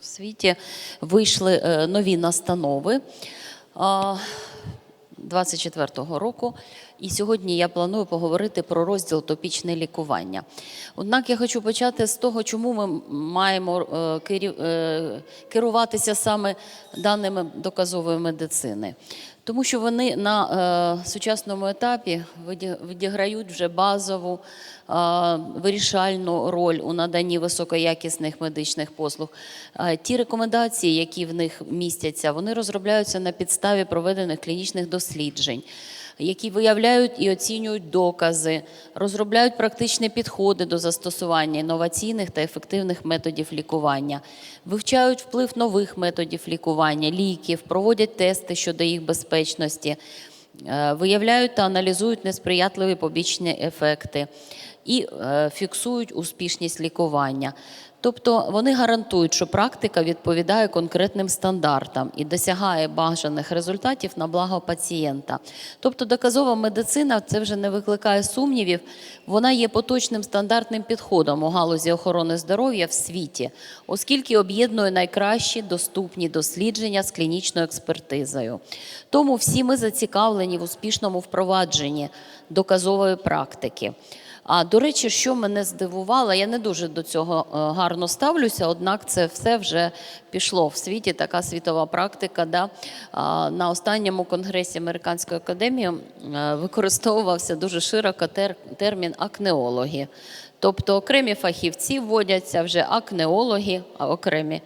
в світі вийшли е, нові настанови. 24-го року. І сьогодні я планую поговорити про розділ топічне лікування. Однак я хочу почати з того, чому ми маємо е, е, керуватися саме даними доказової медицини. Тому що вони на е, сучасному етапі відіграють вже базову е, вирішальну роль у наданні високоякісних медичних послуг. Е, ті рекомендації, які в них містяться, вони розробляються на підставі проведених клінічних досліджень. Які виявляють і оцінюють докази, розробляють практичні підходи до застосування інноваційних та ефективних методів лікування, вивчають вплив нових методів лікування, ліків, проводять тести щодо їх безпечності, е, виявляють та аналізують несприятливі побічні ефекти і е, фіксують успішність лікування. Тобто вони гарантують, що практика відповідає конкретним стандартам і досягає бажаних результатів на благо пацієнта. Тобто доказова медицина це вже не викликає сумнівів. Вона є поточним стандартним підходом у галузі охорони здоров'я в світі, оскільки об'єднує найкращі доступні дослідження з клінічною експертизою. Тому всі ми зацікавлені в успішному впровадженні доказової практики. А до речі, що мене здивувало, я не дуже до цього е, гарно ставлюся, однак це все вже пішло в світі. Така світова практика. Да? На останньому конгресі Американської академії е, використовувався дуже широко термін акнеологи. Тобто окремі фахівці вводяться вже акнеологи, окремі,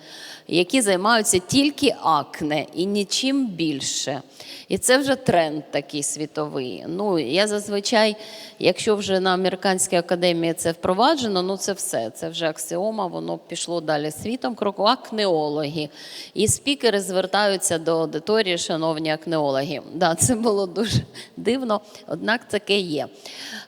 які займаються тільки акне і нічим більше. І це вже тренд такий світовий. Ну, я зазвичай, якщо вже на американській академії це впроваджено, ну це все. Це вже аксіома, воно пішло далі світом. Кроку акнеологи. І спікери звертаються до аудиторії, шановні акнеологи. Да, це було дуже дивно, однак таке є.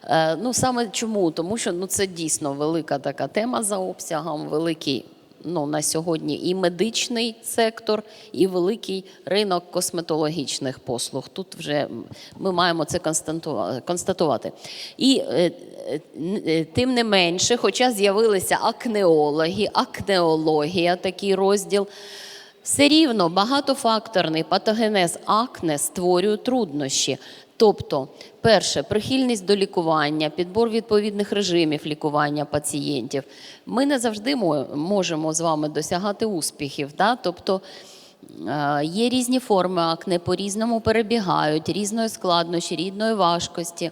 Е, ну саме чому? Тому що ну, це дійсно велика така тема за обсягом, великий ну, на сьогодні і медичний сектор, і великий ринок косметологічних послуг. Тут вже ми маємо це констатувати. І е, е, е, тим не менше, хоча з'явилися акнеологи, акнеологія, такий розділ. Все рівно багатофакторний патогенез акне створює труднощі. Тобто, перше, прихильність до лікування, підбор відповідних режимів лікування пацієнтів. Ми не завжди можемо з вами досягати успіхів. Да? Тобто, е, Є різні форми акне, по-різному перебігають, різної складнощі, рідної важкості.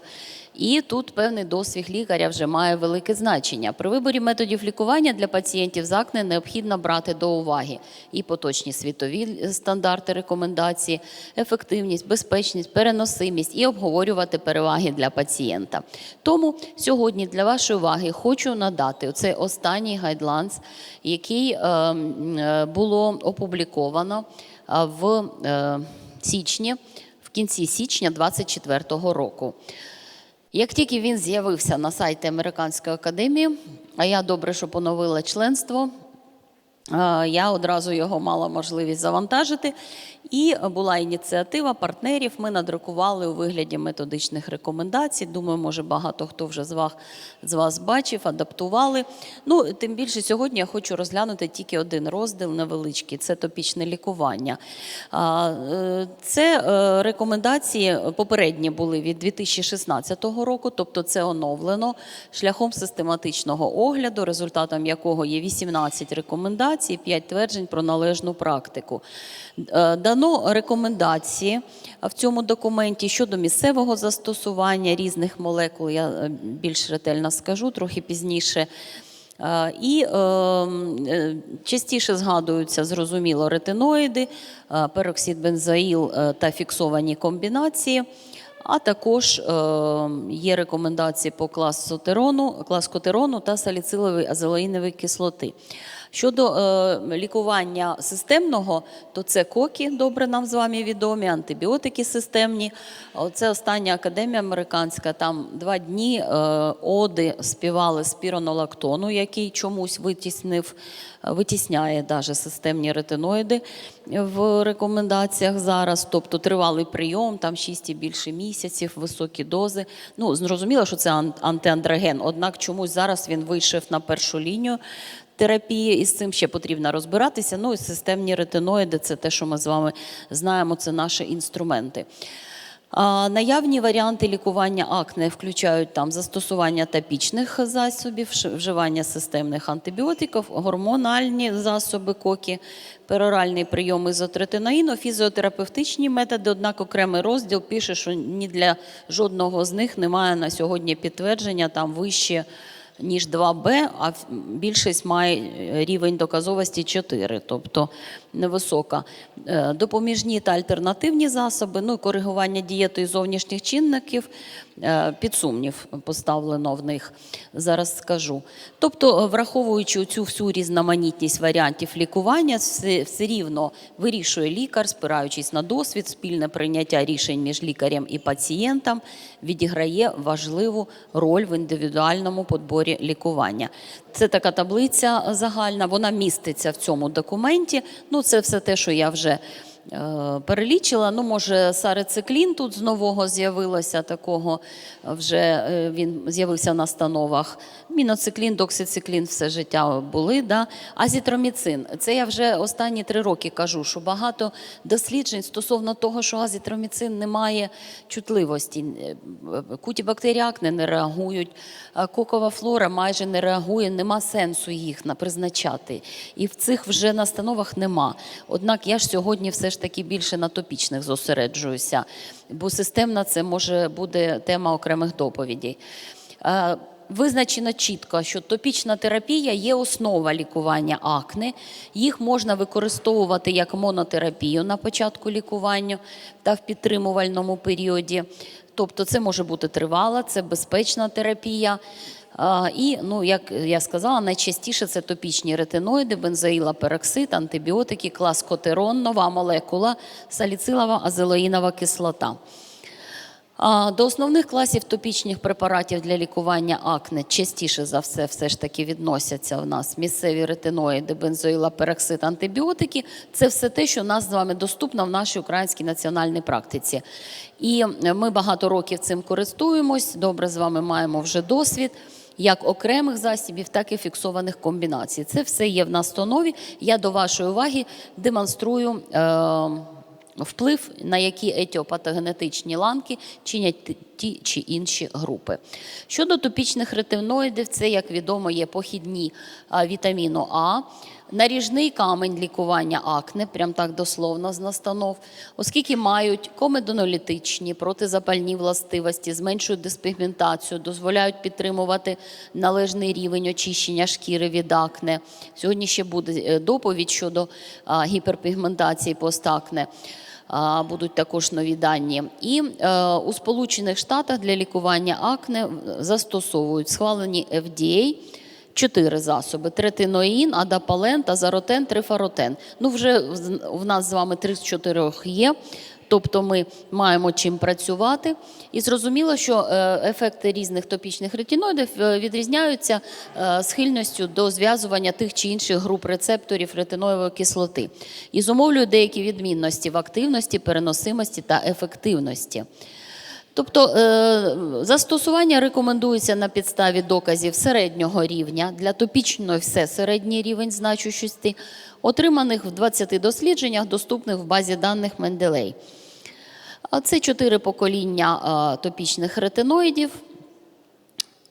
І тут певний досвід лікаря вже має велике значення. При виборі методів лікування для пацієнтів з акне необхідно брати до уваги і поточні світові стандарти рекомендації, ефективність, безпечність, переносимість і обговорювати переваги для пацієнта. Тому сьогодні для вашої уваги хочу надати цей останній гайдланс, який е, е, було опубліковано в е, січні, в кінці січня 2024 року. Як тільки він з'явився на сайті Американської академії, а я добре, що поновила членство, я одразу його мала можливість завантажити. І була ініціатива партнерів. Ми надрукували у вигляді методичних рекомендацій. Думаю, може багато хто вже з вас, з вас бачив, адаптували. Ну, тим більше сьогодні я хочу розглянути тільки один розділ невеличкий це топічне лікування. Е, Це е, рекомендації попередні були від 2016 року, тобто це оновлено шляхом систематичного огляду, результатом якого є 18 рекомендацій, 5 тверджень про належну практику. Е, Дано рекомендації в цьому документі щодо місцевого застосування різних молекул. Я е, більш ретельно скажу трохи пізніше. Е, І е, частіше згадуються, зрозуміло, ретиноїди, пероксид бензоїл та фіксовані комбінації. А також є рекомендації по класотерону, класкотерону та саліцилової азелаїнової кислоти. Щодо е, лікування системного, то це коки, добре нам з вами відомі, антибіотики системні. Оце остання академія американська. Там два дні е, оди співали спіронолактону, який чомусь витіснив, витісняє даже системні ретиноїди в рекомендаціях зараз. Тобто тривалий прийом, там 6 і більше місяців, високі дози. Ну, зрозуміло, що це ан- антиандроген, однак чомусь зараз він вийшов на першу лінію. Терапії, і з цим ще потрібно розбиратися. Ну і системні ретиноїди це те, що ми з вами знаємо, це наші інструменти. А, Наявні варіанти лікування акне включають там застосування топічних засобів, вживання системних антибіотиків, гормональні засоби кокі, пероральний прийом ізотретинаїну, фізіотерапевтичні методи. Однак окремий розділ пише, що ні для жодного з них немає на сьогодні підтвердження там вище ніж 2Б, а більшість має е, рівень доказовості 4, тобто невисока. Е, Допоміжні та альтернативні засоби, ну і коригування дієти і зовнішніх чинників, е, під сумнів поставлено в них, зараз скажу. Тобто, е, враховуючи цю всю різноманітність варіантів лікування, все, все рівно вирішує лікар, спираючись на досвід, спільне прийняття рішень між лікарем і пацієнтом відіграє важливу роль в індивідуальному подборі лікування. Це така таблиця загальна, вона міститься в цьому документі. Ну, це все те, що я вже перелічила. Ну, може, сарициклін тут з нового з'явилося такого, вже е, він з'явився в настановах. Міноциклін, доксициклін все життя були. Да? Азітроміцин. Це я вже останні три роки кажу, що багато досліджень стосовно того, що азітроміцин не має чутливості. Е, Куті бактеріакни не реагують, кокова флора майже не реагує, нема сенсу їх призначати. І в цих вже настановах нема. Однак я ж сьогодні все ж таки більше на топічних зосереджуюся, бо системна це може буде тема окремих доповідей. Визначено чітко, що топічна терапія є основа лікування акне. Їх можна використовувати як монотерапію на початку лікування та в підтримувальному періоді. Тобто, це може бути тривала, це безпечна терапія. І, ну, як я сказала, найчастіше це топічні ретиноїди, бензоїла, пероксид, антибіотики, клас котерон, нова молекула, саліцилова азелоїнова кислота. До основних класів топічних препаратів для лікування акне частіше за все все ж таки відносяться в нас місцеві ретиноїди, бензоїла, пероксид, антибіотики. Це все те, що у нас з вами доступно в нашій українській національній практиці. І ми багато років цим користуємось. Добре з вами маємо вже досвід. Як окремих засібів, так і фіксованих комбінацій. Це все є в настанові. Я до вашої уваги демонструю е, вплив, на які етіопатогенетичні ланки чинять ті- чи інші групи. Щодо топічних ретиноїдів, це, як відомо, є похідні вітаміну А, наріжний камень лікування акне, прям так дословно з настанов, оскільки мають комедонолітичні, протизапальні властивості, зменшують диспігментацію, дозволяють підтримувати належний рівень очищення шкіри від акне. Сьогодні ще буде е, доповідь щодо гіперпігментації постакне. Будуть також нові дані. І е, у Сполучених Штатах для лікування акне застосовують схвалені FDA чотири засоби: третиноїн, адапален, тазаротен, трифаротен. Ну, вже в нас з вами три з чотирьох є. Тобто ми маємо чим працювати. І зрозуміло, що е, ефекти різних топічних ретиноїдів е, відрізняються е, схильністю до зв'язування тих чи інших груп рецепторів ретиноєвої кислоти і зумовлюють деякі відмінності в активності, переносимості та ефективності. Тобто застосування рекомендується на підставі доказів середнього рівня для топічної все середній рівень значущості, отриманих в 20 дослідженнях, доступних в базі даних Менделей. Це чотири покоління е, топічних ретиноїдів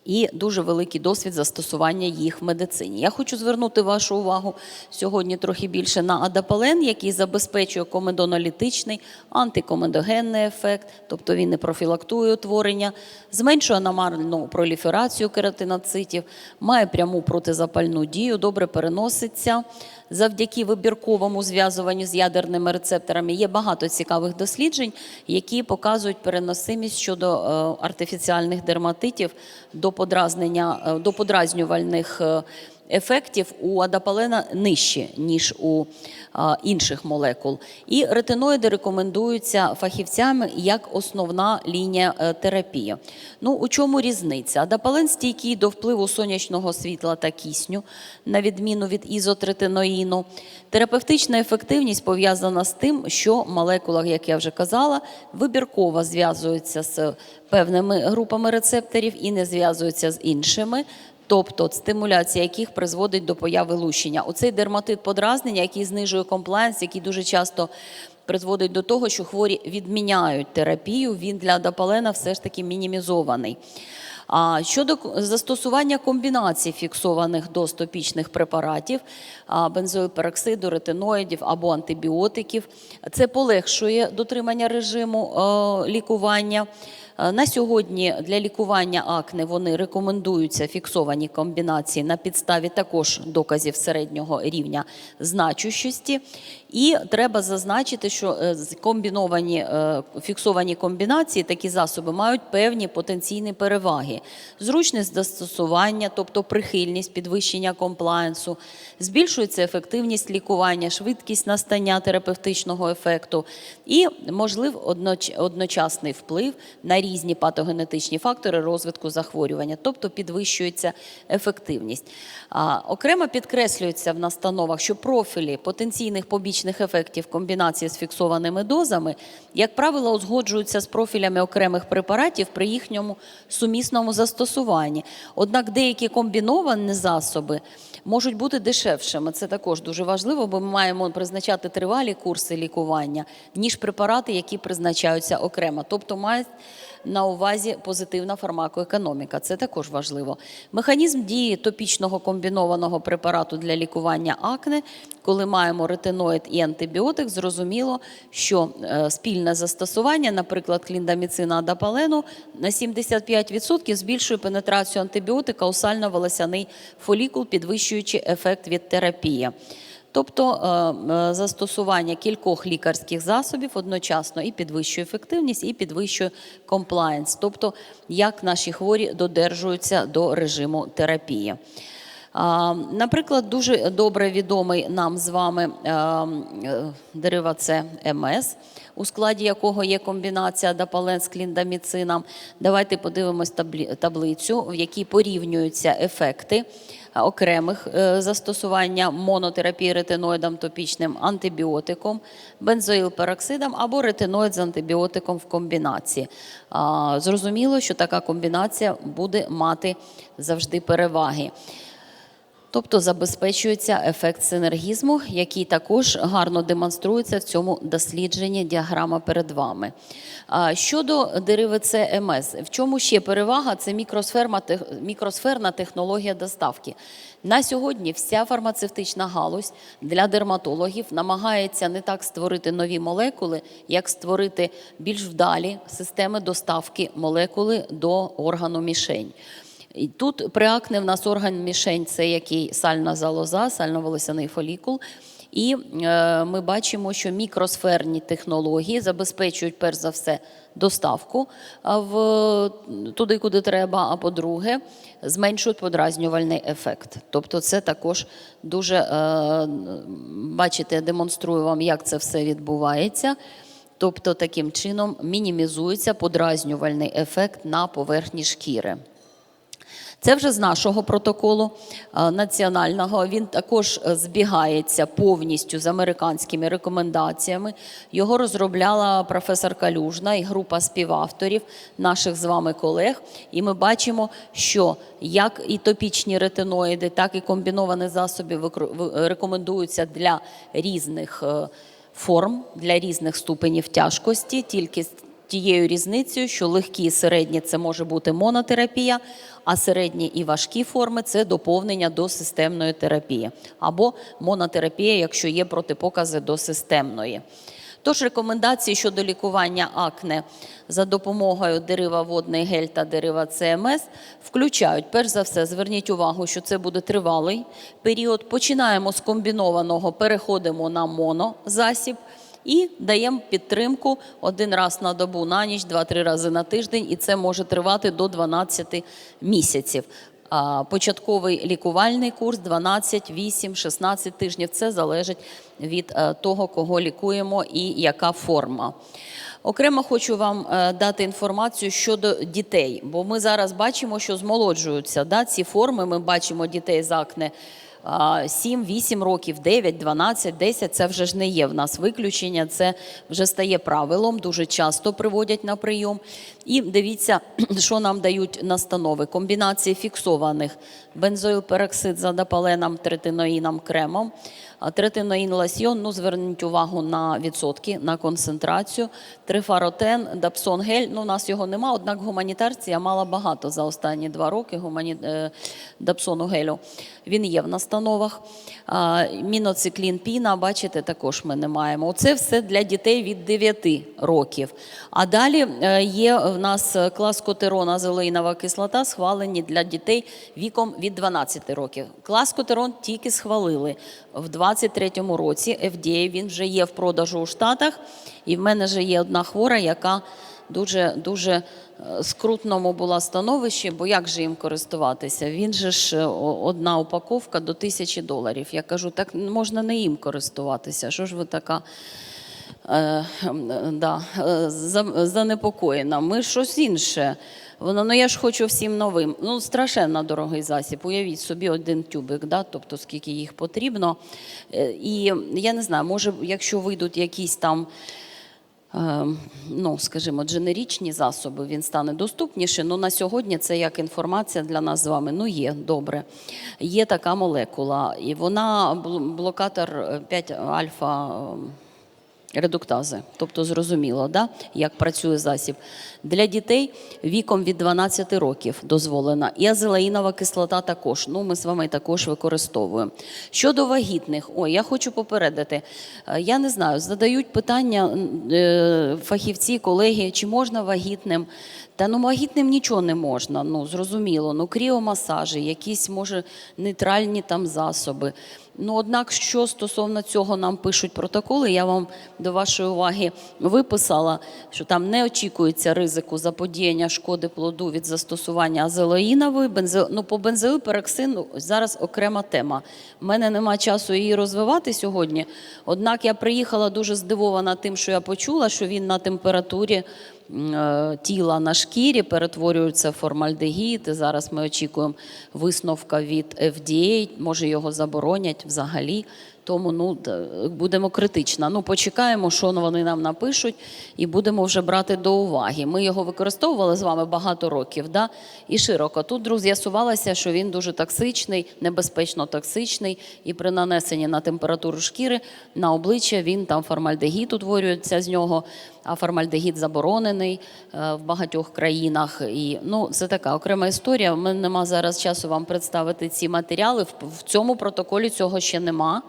і дуже великий досвід застосування їх в медицині. Я хочу звернути вашу увагу сьогодні трохи більше на адапален, який забезпечує комедонолітичний, антикомедогенний ефект, тобто він не профілактує утворення, зменшує аномальну проліферацію кератиноцитів, має пряму протизапальну дію, добре переноситься. Завдяки вибірковому зв'язуванню з ядерними рецепторами є багато цікавих досліджень, які показують переносимість щодо е, артифіціальних дерматитів до подразнення, е, до подразнювальних е, ефектів у адапалена нижче, ніж у інших молекул. І ретиноїди рекомендуються фахівцями як основна лінія е, терапії. Ну, у чому різниця? Адапален стійкий до впливу сонячного світла та кисню, на відміну від ізотретиноїну. Терапевтична ефективність пов'язана з тим, що молекула, як я вже казала, вибірково зв'язується з певними групами рецепторів і не зв'язуються з іншими. Тобто стимуляція яких призводить до появи лущення. Оцей дерматит подразнення, який знижує комплаєнс, який дуже часто призводить до того, що хворі відміняють терапію, він для дапалена все ж таки мінімізований. А щодо застосування комбінацій фіксованих достопічних препаратів, а, бензоїлпероксиду, ретиноїдів або антибіотиків, це полегшує дотримання режиму е, лікування. Е, На сьогодні для лікування акне вони рекомендуються фіксовані комбінації на підставі також доказів середнього рівня значущості. І треба зазначити, що е, комбіновані е, фіксовані комбінації, такі засоби мають певні потенційні переваги: зручність застосування, тобто прихильність підвищення комплаєнсу, збільшується ефективність лікування, швидкість настання терапевтичного ефекту і можлив одноч- одночасний вплив на різні патогенетичні фактори розвитку захворювання, тобто підвищується ефективність. Окремо підкреслюється в настановах, що профілі потенційних побічних ефектів комбінації з фіксованими дозами, як правило, узгоджуються з профілями окремих препаратів при їхньому сумісному застосуванні. Однак деякі комбіновані засоби можуть бути дешевшими. Це також дуже важливо, бо ми маємо призначати тривалі курси лікування, ніж препарати, які призначаються окремо. Тобто мають на увазі позитивна фармакоекономіка. Це також важливо. Механізм дії топічного комбінованого препарату для лікування акне, коли маємо ретиноїд і антибіотик, зрозуміло, що е, спільне застосування, наприклад, кліндаміцина адапалену, на 75% збільшує пенетрацію антибіотика у сально-волосяний фолікул, підвищуючи ефект від терапії. Тобто е, е, застосування кількох лікарських засобів одночасно і підвищує ефективність, і підвищує комплаєнс, тобто як наші хворі додержуються до режиму терапії. Наприклад, дуже добре відомий нам з вами е, е, дерева це МС, у складі якого є комбінація дапален з кліндаміцином. Давайте подивимось таблицю, в якій порівнюються ефекти е, окремих е, застосування монотерапії ретиноїдом топічним антибіотиком, бензоїлпероксидом або ретиноїд з антибіотиком в комбінації. Зрозуміло, що така комбінація буде мати завжди переваги. Тобто забезпечується ефект синергізму, який також гарно демонструється в цьому дослідженні діаграма перед вами. Щодо дериви ЦМС, в чому ще перевага? Це мікросферна технологія доставки. На сьогодні вся фармацевтична галузь для дерматологів намагається не так створити нові молекули, як створити більш вдалі системи доставки молекули до органу мішень. І тут приакне в нас орган мішень це який сальна залоза, сально-волосяний фолікул. І е, ми бачимо, що мікросферні технології забезпечують перш за все доставку в туди, куди треба. А по-друге, зменшують подразнювальний ефект. Тобто, це також дуже е, бачите, я демонструю вам, як це все відбувається. Тобто, таким чином мінімізується подразнювальний ефект на поверхні шкіри. Це вже з нашого протоколу е, національного. Він також е, збігається повністю з американськими рекомендаціями. Його розробляла професор Калюжна і група співавторів наших з вами колег. І ми бачимо, що як і топічні ретиноїди, так і комбіновані засоби викр- рекомендуються для різних е, форм, для різних ступенів тяжкості, тільки тією різницею, що легкі і середні це може бути монотерапія, а середні і важкі форми це доповнення до системної терапії або монотерапія, якщо є протипокази до системної. Тож рекомендації щодо лікування акне за допомогою дерива водний гель та дерива ЦМС включають, перш за все, зверніть увагу, що це буде тривалий період. Починаємо з комбінованого, переходимо на монозасіб і даємо підтримку один раз на добу на ніч, два-три рази на тиждень, і це може тривати до 12 місяців. Початковий лікувальний курс 12, 8, 16 тижнів. Це залежить від е, того, кого лікуємо і яка форма. Окремо хочу вам е, дати інформацію щодо дітей, бо ми зараз бачимо, що змолоджуються да, ці форми. Ми бачимо дітей з акне 7-8 років, 9, 12, 10 – це вже ж не є в нас виключення, це вже стає правилом, дуже часто приводять на прийом. І дивіться, що нам дають настанови. Комбінації фіксованих бензоїлпероксид з адапаленом, третиноїном, кремом, а третиноїн лосьйон, ну зверніть увагу на відсотки, на концентрацію, трифаротен, дапсон гель, ну у нас його нема, однак гуманітарці я мала багато за останні два роки гумані... е, дапсону гелю. Він є в настановах. Міноциклін піна, бачите, також ми не маємо. Це все для дітей від 9 років. А далі е, є в нас клас котерон, азелеїнова кислота, схвалені для дітей віком від 12 років. Клас котерон тільки схвалили в 23-му році. FDA, він вже є в продажу у Штатах. І в мене вже є одна хвора, яка дуже дуже е, скрутному була становищі, бо як же їм користуватися? Він же ж е, одна упаковка до тисячі доларів. Я кажу, так можна не їм користуватися. Що ж ви така? Е, да, занепокоєна. Ми щось інше. Воно, ну я ж хочу всім новим. Ну, страшенно дорогий засіб. Уявіть собі один тюбик, да? тобто скільки їх потрібно. Е, І я не знаю, може, якщо вийдуть якісь там. е, Ну, скажімо, дженерічні засоби, він стане доступніше. Ну на сьогодні це як інформація для нас з вами. Ну є добре. Є така молекула, і вона блокатор 5 альфа. Редуктази, тобто зрозуміло, да, як працює засіб. Для дітей віком від 12 років дозволена. І азелаїнова кислота також. Ну, ми з вами також використовуємо. Щодо вагітних, ой, я хочу попередити. Е, Я не знаю, задають питання е, фахівці, колеги, чи можна вагітним. Та ну вагітним нічого не можна, ну зрозуміло. Ну кріомасажі, якісь може нейтральні там засоби. Ну однак, що стосовно цього нам пишуть протоколи, я вам до вашої уваги виписала, що там не очікується ризику заподіяння шкоди плоду від застосування азелоїнової, бензо... ну по бензоїлпероксину зараз окрема тема. У мене нема часу її розвивати сьогодні. Однак я приїхала дуже здивована тим, що я почула, що він на температурі тіла на шкірі перетворюються в формальдегід. І зараз ми очікуємо висновка від FDA, може його заборонять взагалі. Тому ну будемо критично. Ну почекаємо, що вони нам напишуть, і будемо вже брати до уваги. Ми його використовували з вами багато років, да? і широко. Тут друг з'ясувалося, що він дуже токсичний, небезпечно токсичний, і при нанесенні на температуру шкіри на обличчя він там формальдегід утворюється з нього. А формальдегід заборонений е, в багатьох країнах. І ну це така окрема історія. Мене нема зараз часу вам представити ці матеріали. В цьому протоколі цього ще нема.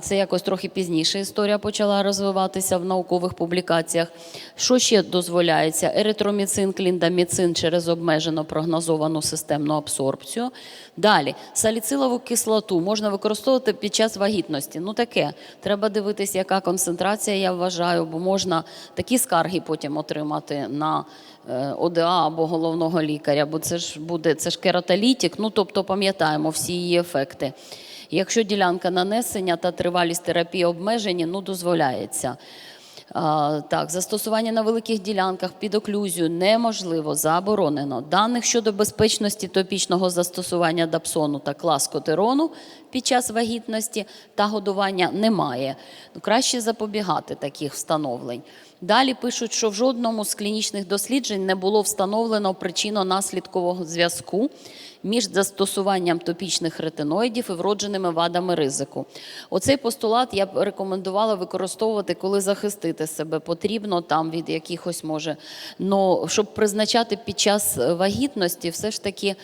Це якось трохи пізніше історія почала розвиватися в наукових публікаціях. Що ще дозволяється? Еритроміцин, кліндаміцин через обмежено прогнозовану системну абсорбцію. Далі саліцилову кислоту можна використовувати під час вагітності. Ну таке. Треба дивитися, яка концентрація, я вважаю, бо можна такі скарги потім отримати на е, ОДА або головного лікаря, бо це ж буде це ж кератолітик. Ну тобто пам'ятаємо всі її ефекти. Якщо ділянка нанесення та тривалість терапії обмежені, ну дозволяється. Так, застосування на великих ділянках під оклюзію неможливо, заборонено. Даних щодо безпечності топічного застосування дапсону та класкотерону під час вагітності та годування немає. Ну, краще запобігати таких встановлень. Далі пишуть, що в жодному з клінічних досліджень не було встановлено причинно-наслідкового зв'язку між застосуванням топічних ретиноїдів і вродженими вадами ризику. Оцей постулат я б рекомендувала використовувати, коли захистити себе потрібно там від якихось може. Но щоб призначати під час вагітності, все ж таки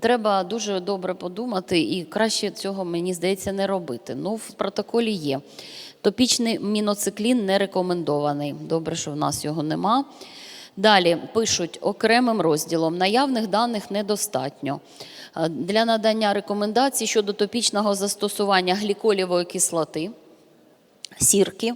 треба дуже добре подумати, і краще цього мені здається не робити. Ну в протоколі є. Топічний міноциклін не рекомендований. Добре, що в нас його нема. Далі пишуть окремим розділом: наявних даних недостатньо. Е, Для надання рекомендацій щодо топічного застосування гліколівої кислоти, сірки,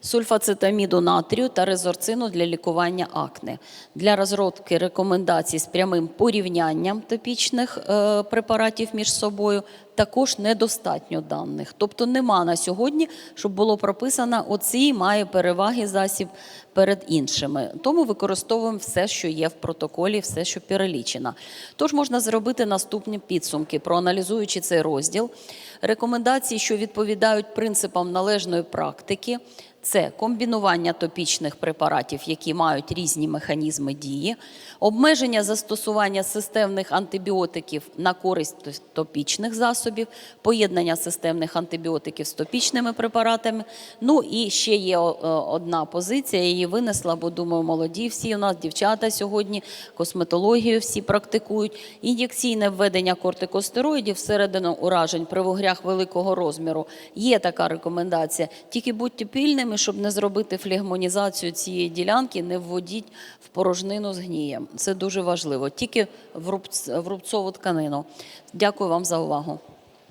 сульфацетаміду натрію та резорцину для лікування акне. Для розробки рекомендацій з прямим порівнянням топічних е, препаратів між собою також недостатньо даних. Тобто нема на сьогодні, щоб було прописано, оцій має переваги засіб перед іншими. Тому використовуємо все, що є в протоколі, все, що перелічено. Тож можна зробити наступні підсумки, проаналізуючи цей розділ. Рекомендації, що відповідають принципам належної практики, це комбінування топічних препаратів, які мають різні механізми дії, обмеження застосування системних антибіотиків на користь топічних засобів, поєднання системних антибіотиків з топічними препаратами. Ну і ще є одна позиція, її винесла, бо думаю, молоді всі у нас дівчата сьогодні, косметологію всі практикують. Ін'єкційне введення кортикостероїдів всередину уражень при вугрях великого розміру. Є така рекомендація. Тільки будьте пильними, щоб не зробити флегмонізацію цієї ділянки, не вводіть в порожнину з гнієм. Це дуже важливо. Тільки в рубцову тканину. Дякую вам за увагу.